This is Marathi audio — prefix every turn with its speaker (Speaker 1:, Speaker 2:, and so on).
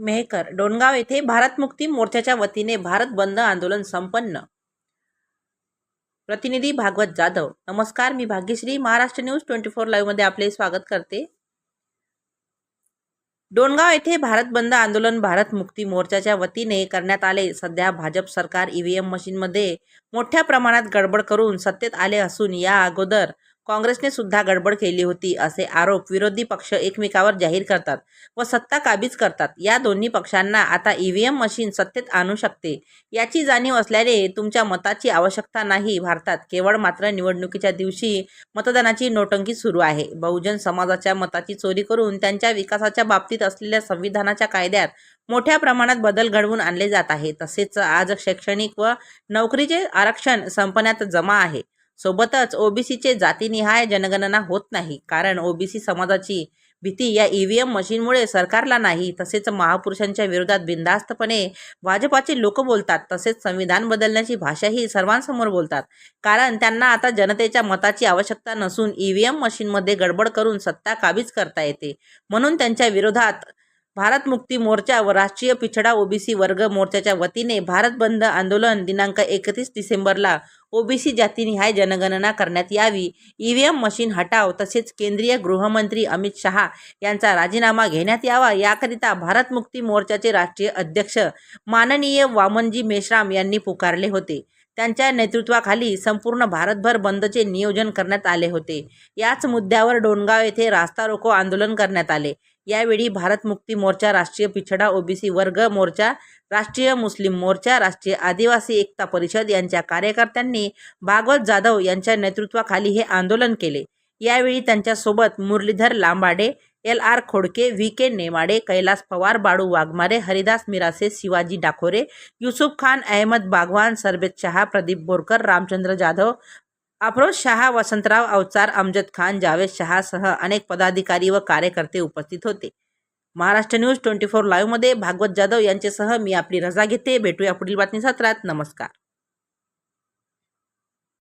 Speaker 1: मेहकर डोणगाव येथे भारत मुक्ती मोर्चाच्या वतीने भारत बंद आंदोलन संपन्न. प्रतिनिधी भागवत जाधव नमस्कार मी Bhagyashree Maharashtra news twenty four लाईव्हमध्ये आपले स्वागत करते. डोणगाव येथे भारत बंद आंदोलन भारत मुक्ती मोर्चाच्या वतीने करण्यात आले. सध्या भाजप सरकार ईव्हीएम मशीनमध्ये मोठ्या प्रमाणात गडबड करून सत्तेत आले असून या अगोदर काँग्रेसने सुद्धा गडबड केली होती असे आरोप विरोधी पक्ष एकमेकावर जाहीर करतात व सत्ता काबीज करतात. या दोन्ही पक्षांना आता ईव्हीएम मशीन सत्तेत आणू शकते. याची जाणीव असल्याने तुमच्या मताची आवश्यकता नाही. भारतात केवळ मात्र निवडणुकीच्या दिवशी मतदानाची नोटंकी सुरू आहे. बहुजन समाजाच्या मताची चोरी करून त्यांच्या विकासाच्या बाबतीत असलेल्या संविधानाच्या कायद्यात मोठ्या प्रमाणात बदल घडवून आणले जात आहे. तसेच आज शैक्षणिक व नोकरीचे आरक्षण संपण्यात जमा आहे. सोबतच ओबीसीचे जातीनिहाय जनगणना होत नाही. कारण ओबीसी समाजाची भीती या ईव्हीएम मशीनमुळे सरकारला नाही. तसेच महापुरुषांच्या विरोधात बिनधास्तपणे भाजपाचे लोक बोलतात. तसेच संविधान बदलण्याची भाषाही सर्वांसमोर बोलतात. कारण त्यांना आता जनतेच्या मताची आवश्यकता नसून ईव्हीएम मशीनमध्ये गडबड करून सत्ता काबीज करता येते. म्हणून त्यांच्या विरोधात भारत मुक्ती मोर्चा व राष्ट्रीय पिछडा ओबीसी वर्ग मोर्चाच्या वतीने भारत बंद आंदोलन दिनांक एकतीस डिसेंबरला ओबीसी जातीनिहाय जनगणना करण्यात यावी. ईव्हीएम मशीन हटाव तसेच केंद्रीय गृहमंत्री अमित शहा यांचा राजीनामा घेण्यात यावा याकरिता भारत मुक्ती मोर्चाचे राष्ट्रीय अध्यक्ष माननीय वामनजी मेश्राम यांनी पुकारले होते. त्यांच्या नेतृत्वाखाली संपूर्ण भारतभर बंदचे नियोजन करण्यात आले होते. याच मुद्द्यावर डोणगाव येथे रास्ता रोको आंदोलन करण्यात आले. यावेळी भारत मुक्ती मोर्चा राष्ट्रीय पिछडा ओबीसी वर्ग मोर्चा राष्ट्रीय मुस्लिम मोर्चा राष्ट्रीय आदिवासी एकता परिषद यांच्या कार्यकर्त्यांनी भागवत जाधव यांच्या नेतृत्वाखाली हे आंदोलन केले. यावेळी त्यांच्यासोबत Muralidhar Lambade L R Khodke V K Nemade Kailas Pawar Balu Waghmare Haridas Mirase Shivaji Dakhore Yusuf Khan Ahmad Bagwan Sarbet Shah Pradeep Borkar Ramchandra Jadhav Afroz Shah Vasantrao Avchar Amjad Khan Javed शहासह अनेक पदाधिकारी व कार्यकर्ते उपस्थित होते. महाराष्ट्र न्यूज ट्वेंटी फोर लाईव्हमध्ये भागवत जाधव यांच्यासह मी आपली रजा घेते. भेटूया पुढील बातमी सत्रात नमस्कार.